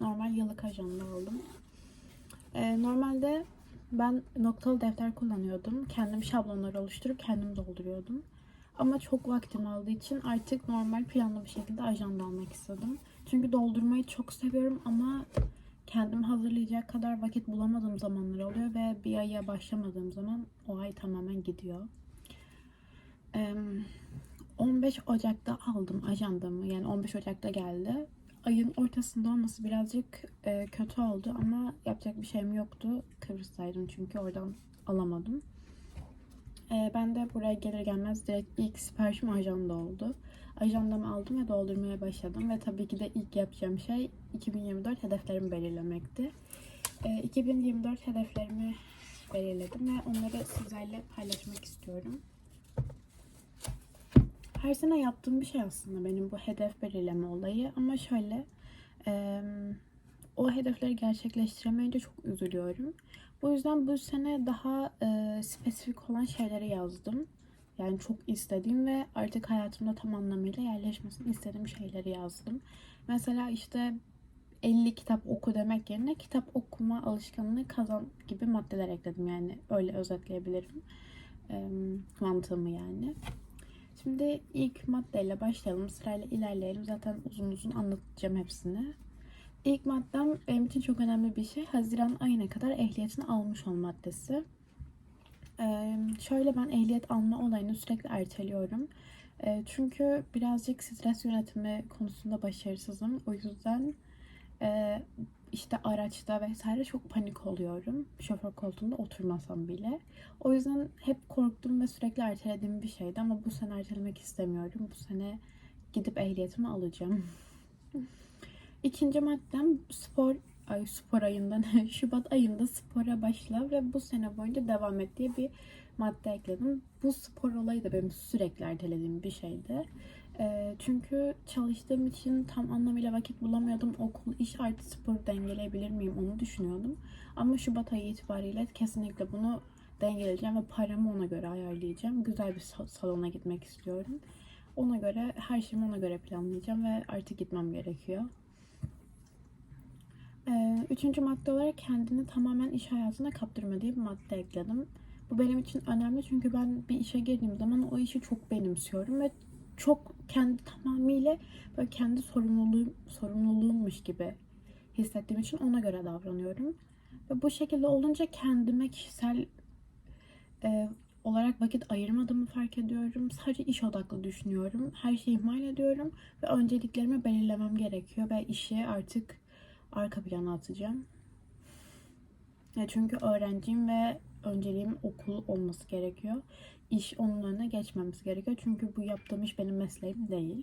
Normal yıllık ajanda aldım. Ee, normalde ben noktalı defter kullanıyordum. Kendim şablonlar oluşturup kendim dolduruyordum. Ama çok vaktim aldığı için artık normal planlı bir şekilde ajanda almak istedim. Çünkü doldurmayı çok seviyorum ama kendimi hazırlayacak kadar vakit bulamadığım zamanlar oluyor ve bir aya başlamadığım zaman o ay tamamen gidiyor. Ee, 15 Ocak'ta aldım ajandamı. Yani 15 Ocak'ta geldi. Ayın ortasında olması birazcık e, kötü oldu ama yapacak bir şeyim yoktu. Kıbrıs'taydım çünkü oradan alamadım. E, ben de buraya gelir gelmez direkt ilk siparişim ajanda oldu. Ajandamı aldım ve doldurmaya başladım ve tabii ki de ilk yapacağım şey 2024 hedeflerimi belirlemekti. E, 2024 hedeflerimi belirledim ve onları sizlerle paylaşmak istiyorum. Her sene yaptığım bir şey aslında benim bu hedef belirleme olayı ama şöyle e, o hedefleri gerçekleştiremeyince çok üzülüyorum. Bu yüzden bu sene daha e, spesifik olan şeyleri yazdım. Yani çok istediğim ve artık hayatımda tam anlamıyla yerleşmesini istediğim şeyleri yazdım. Mesela işte 50 kitap oku demek yerine kitap okuma alışkanlığı kazan gibi maddeler ekledim. Yani öyle özetleyebilirim e, mantığımı yani. Şimdi ilk maddeyle başlayalım. Sırayla ilerleyelim. Zaten uzun uzun anlatacağım hepsini. İlk maddem benim için çok önemli bir şey. Haziran ayına kadar ehliyetini almış ol maddesi. Ee, şöyle ben ehliyet alma olayını sürekli erteliyorum. Ee, çünkü birazcık stres yönetimi konusunda başarısızım. O yüzden e, işte araçta vesaire çok panik oluyorum. Şoför koltuğunda oturmasam bile. O yüzden hep korktum ve sürekli ertelediğim bir şeydi ama bu sene ertelemek istemiyorum. Bu sene gidip ehliyetimi alacağım. İkinci maddem spor ay spor ayında Şubat ayında spora başla ve bu sene boyunca devam et diye bir madde ekledim. Bu spor olayı da benim sürekli ertelediğim bir şeydi. E, çünkü çalıştığım için tam anlamıyla vakit bulamıyordum. Okul, iş artı spor dengeleyebilir miyim onu düşünüyordum. Ama Şubat ayı itibariyle kesinlikle bunu dengeleyeceğim ve paramı ona göre ayarlayacağım. Güzel bir salona gitmek istiyorum. Ona göre her şeyimi ona göre planlayacağım ve artık gitmem gerekiyor. Ee, üçüncü madde olarak kendini tamamen iş hayatına kaptırma diye bir madde ekledim. Bu benim için önemli çünkü ben bir işe girdiğim zaman o işi çok benimsiyorum ve çok kendi tamamıyla böyle kendi sorumluluğum, sorumluluğummuş gibi hissettiğim için ona göre davranıyorum. Ve bu şekilde olunca kendime kişisel e, olarak vakit ayırmadığımı fark ediyorum. Sadece iş odaklı düşünüyorum. Her şeyi ihmal ediyorum ve önceliklerimi belirlemem gerekiyor ve işi artık arka plana atacağım. Ya çünkü öğrenciyim ve önceliğim okul olması gerekiyor. İş onun önüne geçmemiz gerekiyor. Çünkü bu yaptığım iş benim mesleğim değil.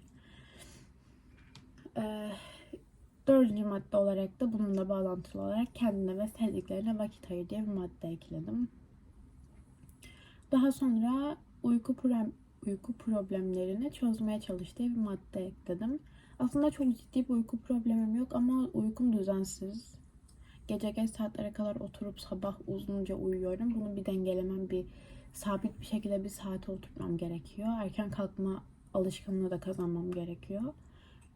Ee, dördüncü madde olarak da bununla bağlantılı olarak kendine ve sevdiklerine vakit ayır diye bir madde ekledim. Daha sonra uyku problem, uyku problemlerini çözmeye çalış diye bir madde ekledim. Aslında çok ciddi bir uyku problemim yok ama uykum düzensiz. Gece geç saatlere kadar oturup sabah uzunca uyuyorum. Bunu bir dengelemem, bir sabit bir şekilde bir saate oturtmam gerekiyor. Erken kalkma alışkanlığı da kazanmam gerekiyor.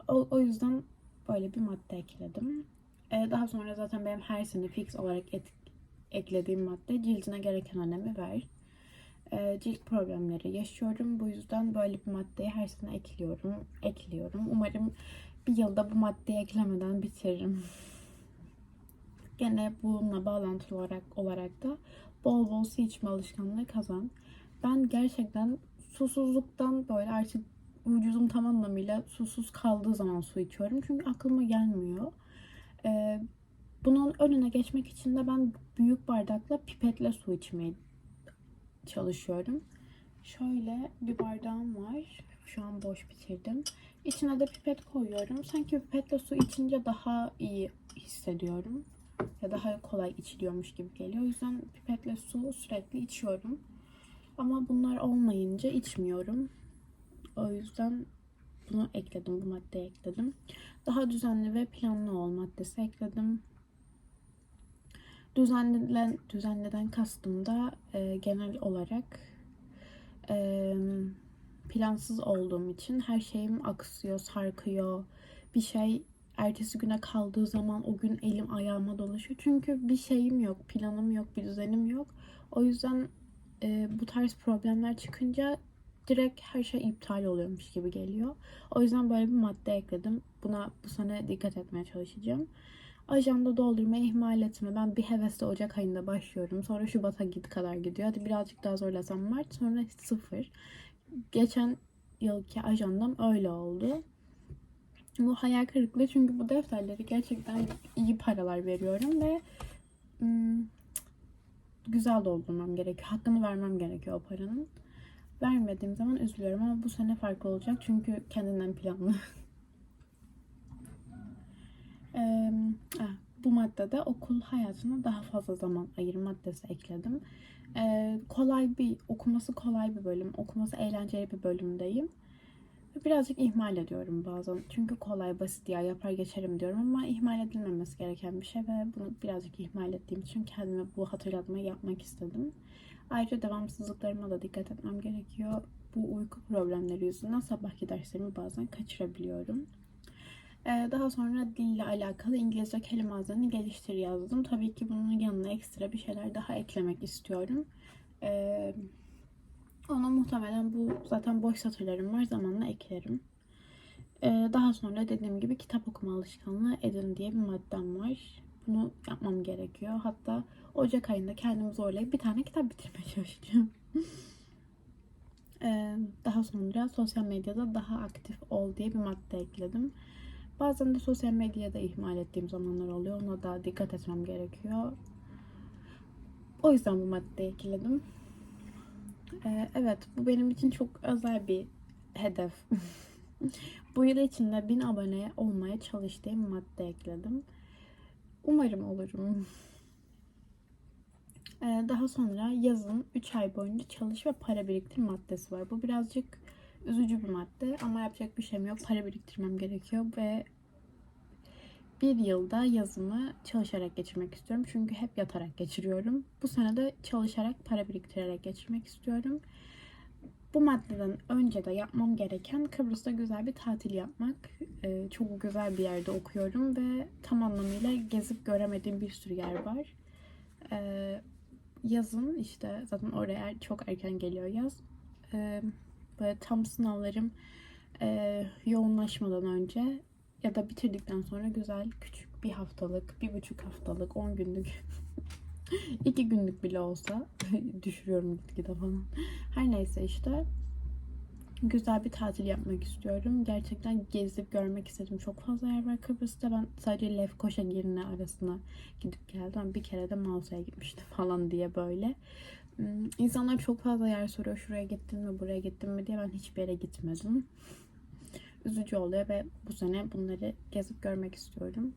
O, o yüzden böyle bir madde ekledim. Ee, daha sonra zaten benim her sene fix olarak et, eklediğim madde cildine gereken önemi ver. Ee, cilt problemleri yaşıyorum. Bu yüzden böyle bir maddeyi her sene ekliyorum. Ekliyorum. Umarım bir yılda bu maddeyi eklemeden bitiririm. Gene bununla bağlantılı olarak, olarak da bol bol su içme alışkanlığı kazan. Ben gerçekten susuzluktan böyle artık vücudum tam anlamıyla susuz kaldığı zaman su içiyorum. Çünkü aklıma gelmiyor. Ee, bunun önüne geçmek için de ben büyük bardakla pipetle su içmeyi çalışıyorum. Şöyle bir bardağım var. Şu an boş bitirdim. İçine de pipet koyuyorum. Sanki pipetle su içince daha iyi hissediyorum. Ya daha kolay içiliyormuş gibi geliyor. O yüzden pipetle su sürekli içiyorum. Ama bunlar olmayınca içmiyorum. O yüzden bunu ekledim. Bu maddeyi ekledim. Daha düzenli ve planlı ol maddesi ekledim. Düzenleden, düzenleden kastım da e, genel olarak Eee, plansız olduğum için her şeyim aksıyor, sarkıyor. Bir şey ertesi güne kaldığı zaman o gün elim ayağıma dolaşıyor. Çünkü bir şeyim yok, planım yok, bir düzenim yok. O yüzden e, bu tarz problemler çıkınca direkt her şey iptal oluyormuş gibi geliyor. O yüzden böyle bir madde ekledim. Buna bu sene dikkat etmeye çalışacağım. Ajanda doldurmayı ihmal etme. Ben bir hevesle Ocak ayında başlıyorum. Sonra Şubat'a git kadar gidiyor. Hadi birazcık daha zorlasam Mart. Sonra sıfır. Geçen yılki ajandam öyle oldu. Bu hayal kırıklığı çünkü bu defterleri gerçekten iyi paralar veriyorum ve ım, güzel doldurmam gerekiyor. Hakkını vermem gerekiyor o paranın. Vermediğim zaman üzülüyorum ama bu sene farklı olacak çünkü kendinden planlı. Ah, bu maddede okul hayatına daha fazla zaman ayır maddesi ekledim. Eee, kolay bir, okuması kolay bir bölüm, okuması eğlenceli bir bölümdeyim. Birazcık ihmal ediyorum bazen. Çünkü kolay, basit ya yapar geçerim diyorum ama ihmal edilmemesi gereken bir şey ve bunu birazcık ihmal ettiğim için kendime bu hatırlatmayı yapmak istedim. Ayrıca devamsızlıklarıma da dikkat etmem gerekiyor. Bu uyku problemleri yüzünden sabahki derslerimi bazen kaçırabiliyorum. Ee, daha sonra dille alakalı İngilizce kelime hazineni geliştir yazdım. Tabii ki bunun yanına ekstra bir şeyler daha eklemek istiyorum. Ee, muhtemelen bu zaten boş satırlarım var zamanla eklerim. Ee, daha sonra dediğim gibi kitap okuma alışkanlığı edin diye bir maddem var. Bunu yapmam gerekiyor. Hatta Ocak ayında kendimi zorlayıp bir tane kitap bitirmeye çalışacağım. Ee, daha sonra sosyal medyada daha aktif ol diye bir madde ekledim. Bazen de sosyal medyada ihmal ettiğim zamanlar oluyor. Ona da dikkat etmem gerekiyor. O yüzden bu maddeyi ekledim. Ee, evet, bu benim için çok özel bir hedef. bu yıl içinde 1000 abone olmaya çalıştığım madde ekledim. Umarım olurum. Ee, daha sonra yazın 3 ay boyunca çalış ve para biriktir maddesi var. Bu birazcık üzücü bir madde ama yapacak bir şeyim yok. Para biriktirmem gerekiyor ve bir yılda yazımı çalışarak geçirmek istiyorum. Çünkü hep yatarak geçiriyorum. Bu sene de çalışarak, para biriktirerek geçirmek istiyorum. Bu maddeden önce de yapmam gereken Kıbrıs'ta güzel bir tatil yapmak. Ee, çok güzel bir yerde okuyorum ve tam anlamıyla gezip göremediğim bir sürü yer var. Ee, yazın işte zaten oraya çok erken geliyor yaz. Ee, böyle tam sınavlarım e, yoğunlaşmadan önce ya da bitirdikten sonra güzel küçük bir haftalık, bir buçuk haftalık, on günlük, iki günlük bile olsa düşürüyorum gitgide falan. Her neyse işte güzel bir tatil yapmak istiyorum. Gerçekten gezip görmek istedim. Çok fazla yer var Kıbrıs'ta. Ben sadece Lefkoşa Girne arasına gidip geldim. Bir kere de Mausa'ya gitmiştim falan diye böyle. Hmm, İnsanlar çok fazla yer soruyor. Şuraya gittin mi, buraya gittin mi diye. Ben hiçbir yere gitmedim üzücü oluyor ve bu sene bunları gezip görmek istiyorum.